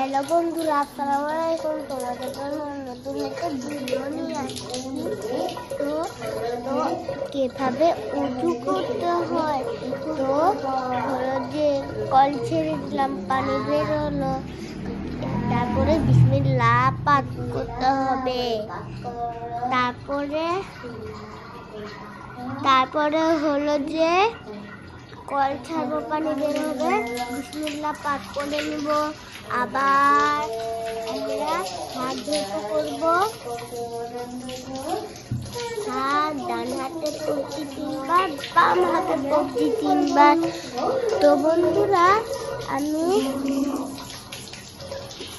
Hello বন্ধুরা আসসালামু আলাইকুম তোমাদের জন্য নতুন একটা ভিডিও নিয়ে আসছি। তো তো কীভাবে উঁচু করতে হয়? তো হলো যে কল ছেড়ে দিলাম, পানি বেরোলো তারপরে বিসমিল্লাহ পাক করতে হবে। তারপরে তারপরে হলো যে কল ছাড়বো, পানি বের হবে। বিসমিল্লাহ পাক করে নিব। আবার আমরা হাত ধুতে করব। হাত ডান হাতে পড়ছি তিনবার, বাম হাতে পড়ছি তিনবার। তো বন্ধুরা, আমি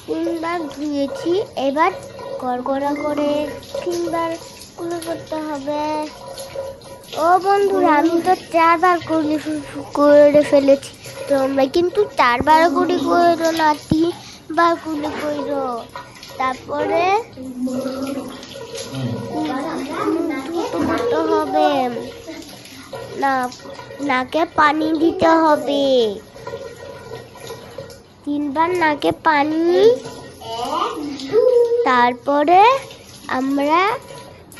তিনবার ধুয়েছি। এবার গড়গড়া করে তিনবার কুলো করতে হবে। ও বন্ধুরা, আমি তো চারবার করে ফেলেছি। তোমরা কিন্তু চারবার করে করো না, তিনবার করে করো তারপরে হবে। না, নাকে পানি দিতে হবে। তিনবার নাকে পানি। তারপরে আমরা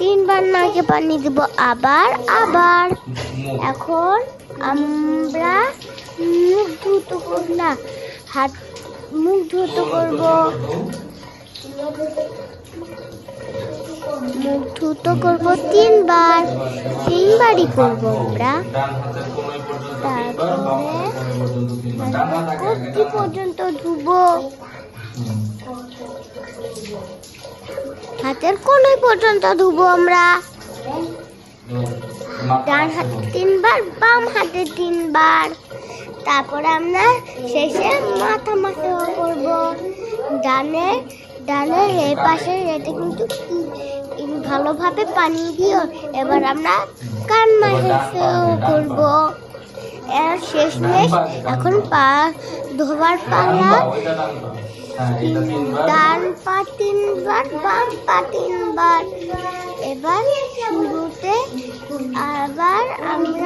তিনবার নাকে পানি দিব, আবার আবার। এখন আমরা মুখ ধুতে করব না, হাত, মুখ ধুতে করব। মুখ ধুতে করব তিনবার, তিনবারই করব আমরা। তারপরে পর্যন্ত ধুবো। হাতের কোনোই পর্যন্ত ধুবো আমরা। ডান হাতে তিনবার, বাম হাতে তিনবার। তারপরে আমরা শেষে মাথা মাথা করব। ডানে ডানে এই পাশে, এটা কিন্তু ভালোভাবে পানি দিও। এবার আমরা কান মাসে করব। এর শেষমেশ এখন পা, ধোবার পালা ডান পা তিনবার, বাম পা তিনবার। এবার শুরুতে আবার আমরা